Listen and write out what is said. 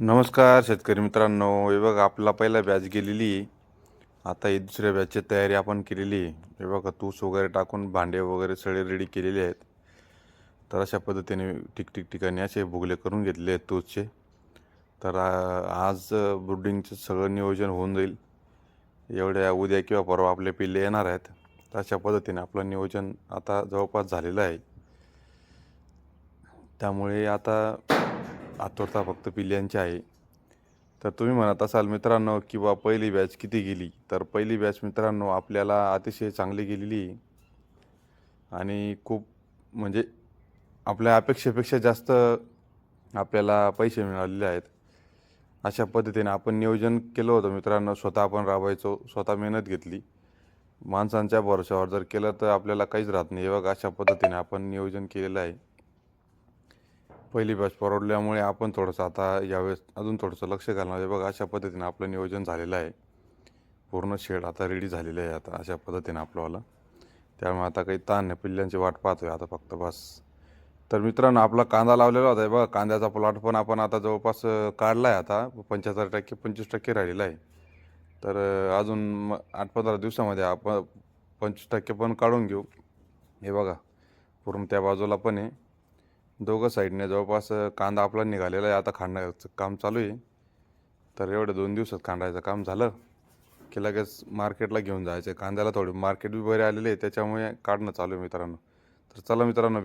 नमस्कार शेतकरी मित्रांनो. हे बघा आपला पहिला बॅच गेलेली. आता ही दुसऱ्या बॅचची तयारी आपण केलेली. आहे हे बघा तूस वगैरे टाकून भांडे वगैरे सगळे रेडी केलेले आहेत. तर अशा पद्धतीने ठिकठिक ठिकाणी असे भुगले करून घेतले आहेत तूसचे. तर आज ब्रुडिंगचं सगळं नियोजन होऊन जाईल. एवढ्या उद्या किंवा परवा आपले पिल्ले येणार आहेत. तर अशा पद्धतीने आपलं नियोजन आता जवळपास झालेलं आहे. त्यामुळे आता आतुरता फक्त पिल्यांची आहे. तर तुम्ही म्हणत असाल मित्रांनो किंवा पहिली बॅच किती गेली? तर पहिली बॅच मित्रांनो आपल्याला अतिशय चांगली गेलेली आणि खूप म्हणजे आपल्या अपेक्षेपेक्षा जास्त आपल्याला पैसे मिळालेले आहेत. अशा पद्धतीने आपण नियोजन केलं होतं मित्रांनो. स्वतः आपण राबवायचो स्वतः मेहनत घेतली. माणसांच्या भरोशावर जर केलं तर आपल्याला काहीच राहत नाही. बघा अशा पद्धतीने आपण नियोजन केलेलं आहे. पहिली बॅच परवडल्यामुळे आपण थोडंसं आता यावेळेस अजून थोडंसं लक्ष घालणार आहे. बघा अशा पद्धतीनं आपलं नियोजन झालेलं आहे. पूर्ण शेड आता रेडी झालेलं आहे आता अशा पद्धतीने आपलंवाला त्यामुळे आता काही ताण नाही पिल्ल्यांची वाट पाहतोय आता फक्त बस. तर मित्रांनो आपला कांदा लावलेला होता हे बघा कांद्याचा प्लॉट पण आपण आता जवळपास काढला आहे आता. पंच्याहत्तर टक्के पंचवीस टक्के राहिलेला आहे. तर अजून म- आठ पंधरा दिवसामध्ये आपण पंचवीस टक्के पण काढून घेऊ. हे बघा पूर्ण त्या बाजूला पण आहे. दोघं साईडने जवळपास कांदा आपला निघालेला आहे. आता खांडायचं काम चालू आहे. तर एवढं दोन दिवसात खांडायचं काम झालं की लगेच मार्केटला घेऊन जायचं कांद्याला थोडी मार्केट बी बरे आलेले आहे. त्याच्यामुळे काढणं चालू आहे मित्रांनो. तर चला मित्रांनो